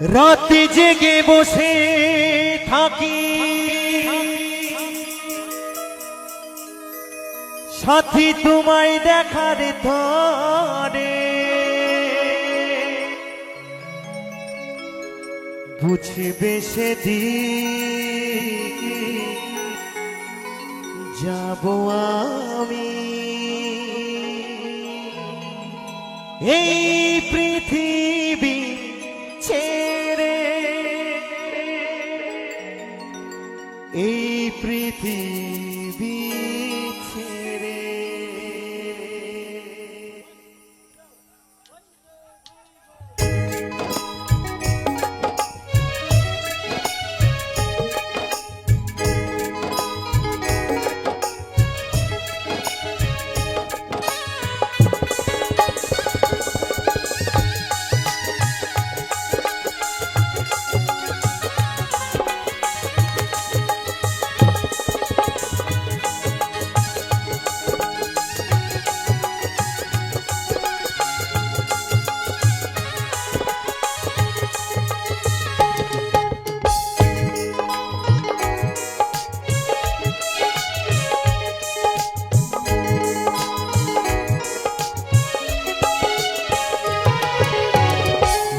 রাতে জেগে বসে থাকি। সাথী তোমায় দেখার ধরে। বুঝবে সেদিন যাব আমি। এই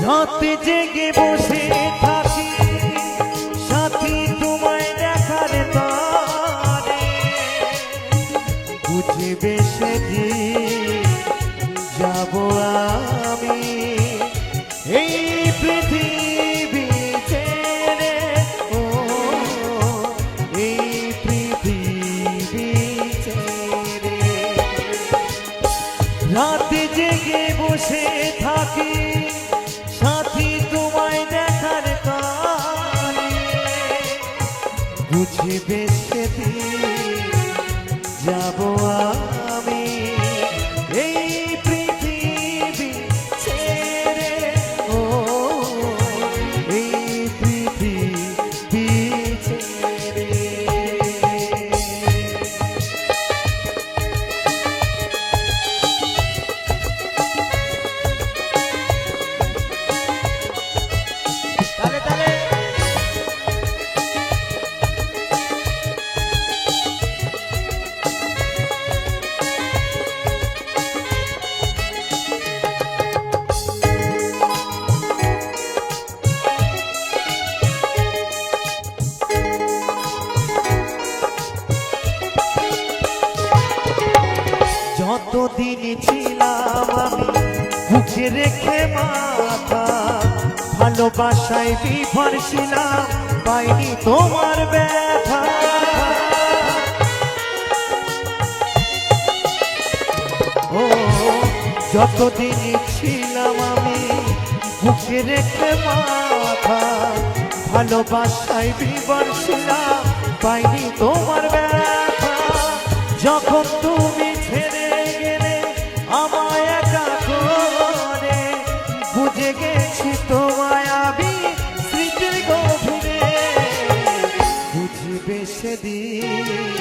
রাতে জেগে বসে থাকি। সাথী তোমায় দেখার তারে। বুঝবে সেদিন যাব আমি। এই পৃথিবী ও, এই পৃথিবী রাতে জেগে বসে থাকি। বুঝবে সেদিন যাব আমি। এই যতদিন ছিলাম আমি বুকে রেখে মাথা ভালোবাসায় বিভর ছিলাম, পাইনি তোমার ব্যথা। ও, যতদিন ছিলাম আমি বুকে রেখে মাথা ভালোবাসায় বিবর ছিলাম, পাইনি বুঝবে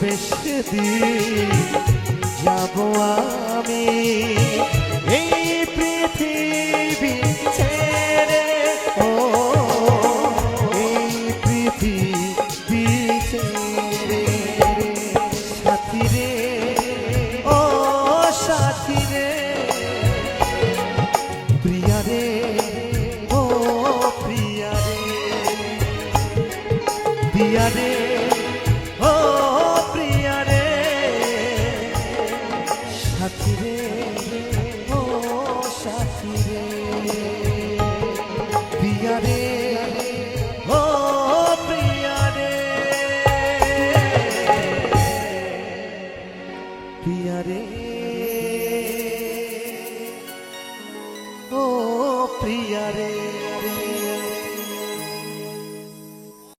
সেদিন যাব আমি। এই পৃথিবী ছেড়ে ও, এই পৃথিবী ছেড়ে সাথী রে, ও সাথী রে। প্রিয়া রে, ও প্রিয়া রে। প্রিয়া রে সাথী রে ও সাথী রে।